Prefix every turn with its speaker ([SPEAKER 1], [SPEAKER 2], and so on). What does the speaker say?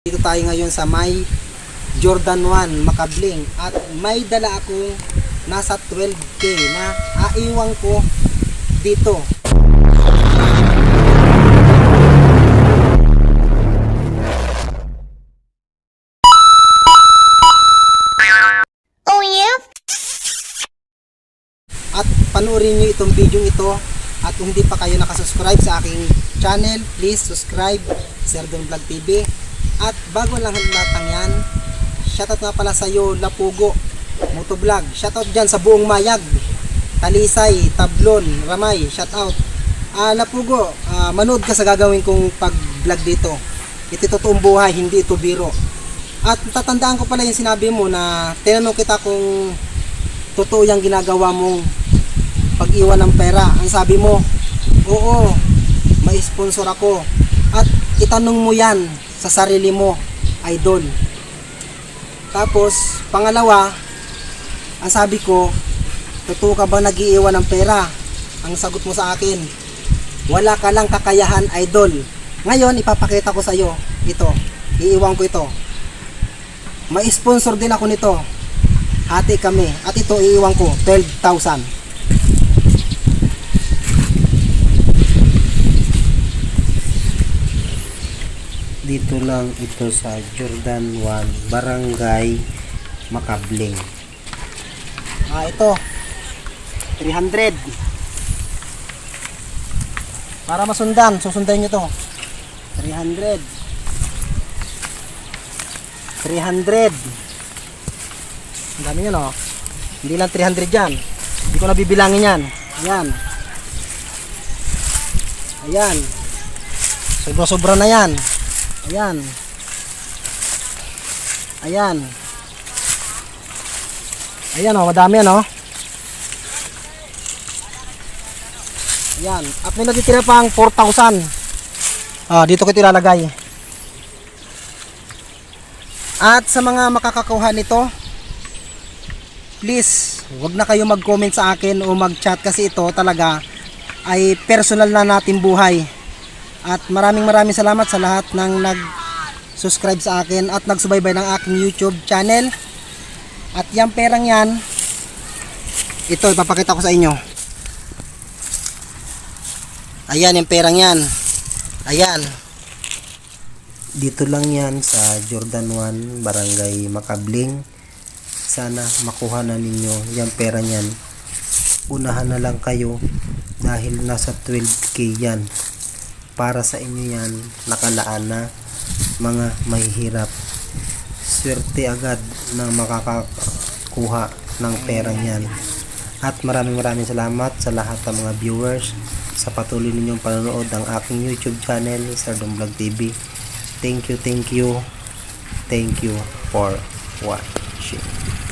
[SPEAKER 1] Dito tayo ngayon sa may Jordan 1 Makabling at may dala akong nasa 12k na aiwang ko dito.
[SPEAKER 2] Oh yeah?
[SPEAKER 1] At panoorin nyo itong video ito at kung hindi pa kayo nakasubscribe sa aking channel, please subscribe Sir Don Vlog TV. At bago ang lahat ng yan, shoutout nga pala sa iyo Lapugo, Motovlog. Shoutout dyan sa buong Mayag, Talisay, Tablon, Ramay, shoutout. Ah, Lapugo, ah, manood ka sa gagawin kong pag-vlog dito. Ito totoong buhay, hindi ito biro. At tatandaan ko pala yung sinabi mo na tinanong kita kung totoo yung ginagawa mong pag-iwan ng pera. Ang sabi mo, oo, may sponsor ako. At itanong mo yan sa sarili mo, idol. Tapos, pangalawa, ang sabi ko, totoo ka ba nag-iiwan ng pera? Ang sagot mo sa akin, wala ka lang kakayahan, idol. Ngayon, ipapakita ko sa iyo ito. Iiwan ko ito. May sponsor din ako nito. Hati kami. At ito iiwan ko, 12,000.
[SPEAKER 3] Dito lang ito sa Jordan 1 Barangay Makabling
[SPEAKER 1] Ah, ito. 300. Para masundan, susundan nyo to. 300. 300. Ang dami yun, oh. Hindi lang 300 yan. Hindi ko na bibilangin yan. Ayan. Ayan. Sobra-sobra na yan. Ayan. Ayan. Ayan oh, madami yan oh. Ayan. At may natitira pang 4,000. Ah, dito ko ito. At sa mga makakakuha nito, please, wag na kayo mag-comment sa akin o mag-chat kasi ito talaga ay personal na natin buhay. At maraming maraming salamat sa lahat ng nag-subscribe sa akin at nagsubaybay ng aking YouTube channel. At yung perang yan, ito ipapakita ko sa inyo. Ayan yung perang yan. Ayan.
[SPEAKER 3] dito lang yan sa Jordan 1 Barangay Makabling sana makuha na ninyo yung pera niyan unahan na lang kayo dahil nasa 12k yan para sa inyo yan nakalaan na mga mahihirap. Swerte agad na makakakuha ng perang yan. At maraming maraming salamat sa lahat ng mga viewers sa patuloy ninyong panonood ng aking YouTube channel Sir Don Vlog TV thank you thank you. Thank you for watching